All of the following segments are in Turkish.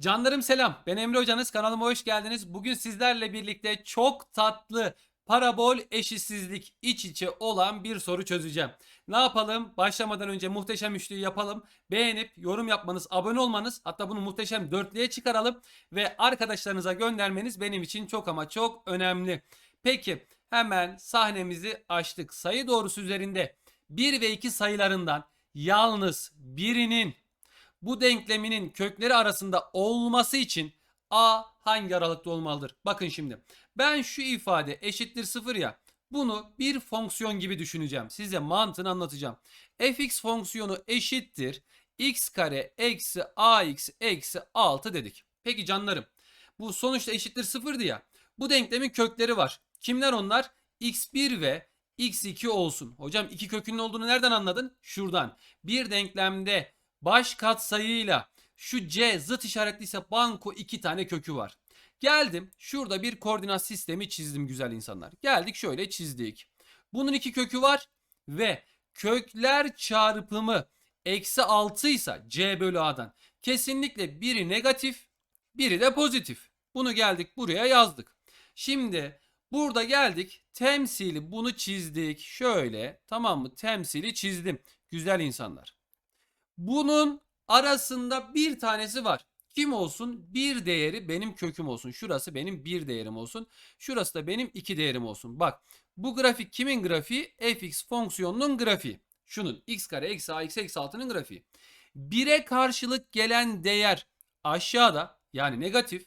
Canlarım selam. Ben Emre Hocanız. Kanalıma hoş geldiniz. Bugün sizlerle birlikte çok tatlı parabol eşitsizlik iç içe olan bir soru çözeceğim. Ne yapalım? Başlamadan önce muhteşem üçlüyü yapalım. Beğenip yorum yapmanız, abone olmanız, hatta bunu muhteşem dörtlüye çıkaralım ve arkadaşlarınıza göndermeniz benim için çok ama çok önemli. Peki hemen sahnemizi açtık. Sayı doğrusu üzerinde 1 ve 2 sayılarından yalnız birinin bu denkleminin kökleri arasında olması için a hangi aralıkta olmalıdır? Bakın şimdi ben şu ifade eşittir 0 ya bunu bir fonksiyon gibi düşüneceğim. Size mantığını anlatacağım. fx fonksiyonu eşittir x kare eksi ax eksi 6 dedik. Peki canlarım bu sonuçta eşittir 0'dı ya. Bu denklemin kökleri var. Kimler onlar? x1 ve x2 olsun. Hocam iki kökünün olduğunu nereden anladın? Şuradan. Bir denklemde baş katsayıyla şu c zıt işaretliyse banko iki tane kökü var. Geldim şurada bir koordinat sistemi çizdim güzel insanlar. Geldik şöyle çizdik. Bunun iki kökü var ve kökler çarpımı eksi 6 ise c bölü a'dan kesinlikle biri negatif biri de pozitif. Bunu geldik buraya yazdık. Şimdi burada geldik temsili bunu çizdik. Şöyle tamam mı temsili çizdim. Güzel insanlar. Bunun arasında bir tanesi var. Kim olsun? Bir değeri benim köküm olsun. Şurası benim bir değerim olsun. Şurası da benim iki değerim olsun. Bak bu grafik kimin grafiği? fx fonksiyonunun grafiği. Şunun x kare eksi ax eksi 6'nın grafiği. 1'e karşılık gelen değer aşağıda yani negatif.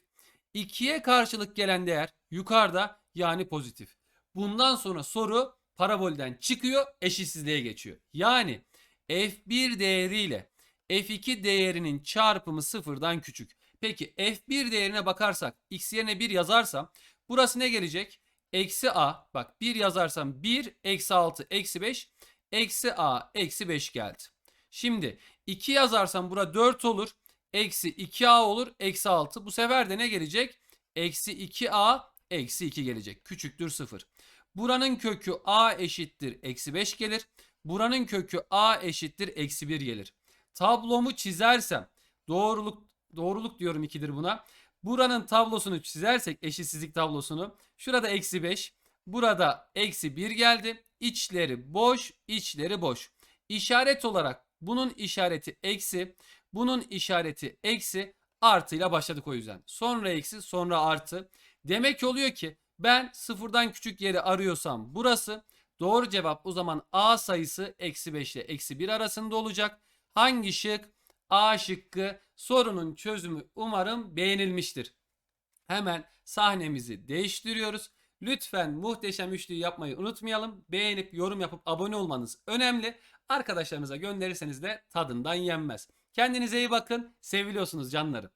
2'ye karşılık gelen değer yukarıda yani pozitif. Bundan sonra soru parabolden çıkıyor eşitsizliğe geçiyor. Yani f1 değeriyle f2 değerinin çarpımı sıfırdan küçük. Peki f1 değerine bakarsak x yerine 1 yazarsam burası ne gelecek? Eksi a bak 1 yazarsam 1 eksi 6 eksi 5 eksi a eksi 5 geldi. Şimdi 2 yazarsam bura 4 olur. Eksi 2a olur eksi 6. Bu sefer de ne gelecek? Eksi 2a eksi 2 gelecek. Küçüktür 0. Buranın kökü a eşittir eksi 5 gelir. Buranın kökü a eşittir eksi 1 gelir. Tablomu çizersem doğruluk doğruluk diyorum 2'dir buna. Buranın tablosunu çizersek eşitsizlik tablosunu şurada eksi 5 burada eksi 1 geldi. İçleri boş içleri boş. İşaret olarak bunun işareti eksi bunun işareti eksi artıyla başladık o yüzden. Sonra eksi sonra artı. Demek oluyor ki ben sıfırdan küçük yeri arıyorsam burası doğru cevap o zaman A sayısı eksi 5 ile eksi 1 arasında olacak. Hangi şık? A şıkkı sorunun çözümü umarım beğenilmiştir. Hemen sahnemizi değiştiriyoruz. Lütfen muhteşem üçlüyü yapmayı unutmayalım. Beğenip yorum yapıp abone olmanız önemli. Arkadaşlarınıza gönderirseniz de tadından yenmez. Kendinize iyi bakın. Seviliyorsunuz canlarım.